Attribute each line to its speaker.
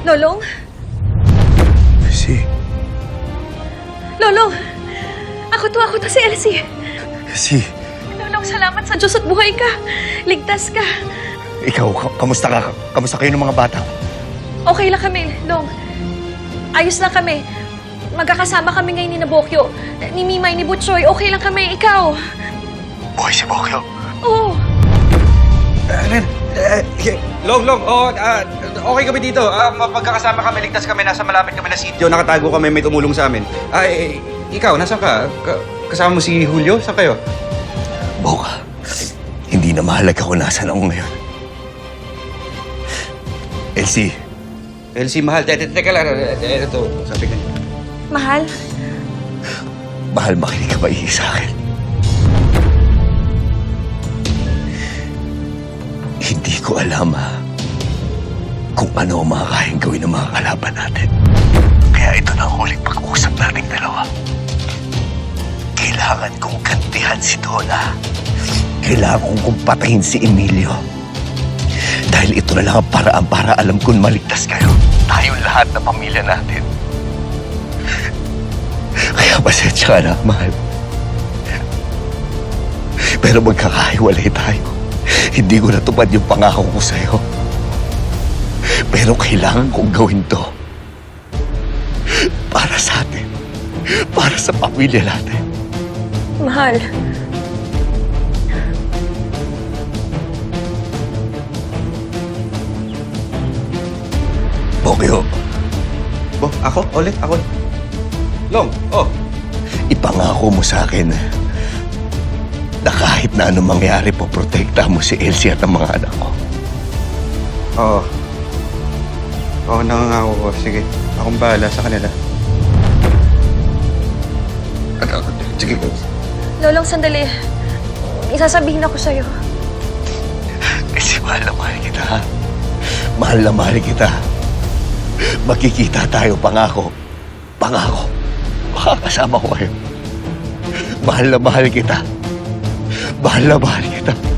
Speaker 1: Lolong?
Speaker 2: Si,
Speaker 1: Lolong! Ako to, ako to si Elsie.
Speaker 2: si,
Speaker 1: Lolong, salamat sa Diyos at buhay ka. Ligtas ka.
Speaker 2: ikaw, ka- kamusta ka? Kamusta kayo ng mga bata?
Speaker 1: Okay lang kami, Long. Ayos lang kami. Magkakasama kami ngayon ni Nabokyo, ni Mimay, ni Butchoy. Okay lang kami, ikaw.
Speaker 2: Buhay si Bokyo.
Speaker 1: Oo.
Speaker 3: Ano? long, long. Oh, ah, okay kami dito. Ah, magkakasama kami, ligtas kami. Nasa malapit kami na sityo. Nakatago kami, may tumulong sa amin. Ah, eh, ikaw, nasaan ka? Ka- kasama mo si Julio? Saan kayo?
Speaker 2: Boka, hindi na mahalaga kung nasan ako ngayon. Elsie,
Speaker 3: Elsie, mahal. Teka, teka lang. Eh, eh, Ito, sabi ka.
Speaker 1: Mahal,
Speaker 2: mahal makinig ka ba sa akin? Hindi ko alam ha, kung ano ang makakain gawin ng mga kalaban natin. Kaya ito na ang huling pag-uusap nating dalawa. Kailangan kong kantihan si Donna. Kailangan kong kumpatahin si Emilio. Dahil ito na lang ang paraan para alam kong maligtas kayo. Tayong lahat na pamilya natin. Kaya pasensya ka na, mahal. Pero magkakahiwalay tayo. Hindi ko natupad yung pangako ko sa'yo. Pero kailangan kong gawin to. Para sa atin. Para sa pamilya natin.
Speaker 1: mahal.
Speaker 2: Bokyo,
Speaker 3: Bo, ako? Ulit? Ako? Long, oh.
Speaker 2: ipangako mo sa akin na kahit na anong mangyari, poprotekta mo si Elsie at ang mga anak ko.
Speaker 3: Oo. Oo, nangangako ko. Sige, akong bahala sa kanila. Ano, Sige,
Speaker 1: Lolong, sandali. Isasabihin ako sa'yo.
Speaker 2: Kasi mahal na mahal kita, ha? Mahal na mahal kita. Magkikita tayo, pangako. Pangako. Makakasama ko kayo. Mahal na mahal kita. Mahal na mahal kita.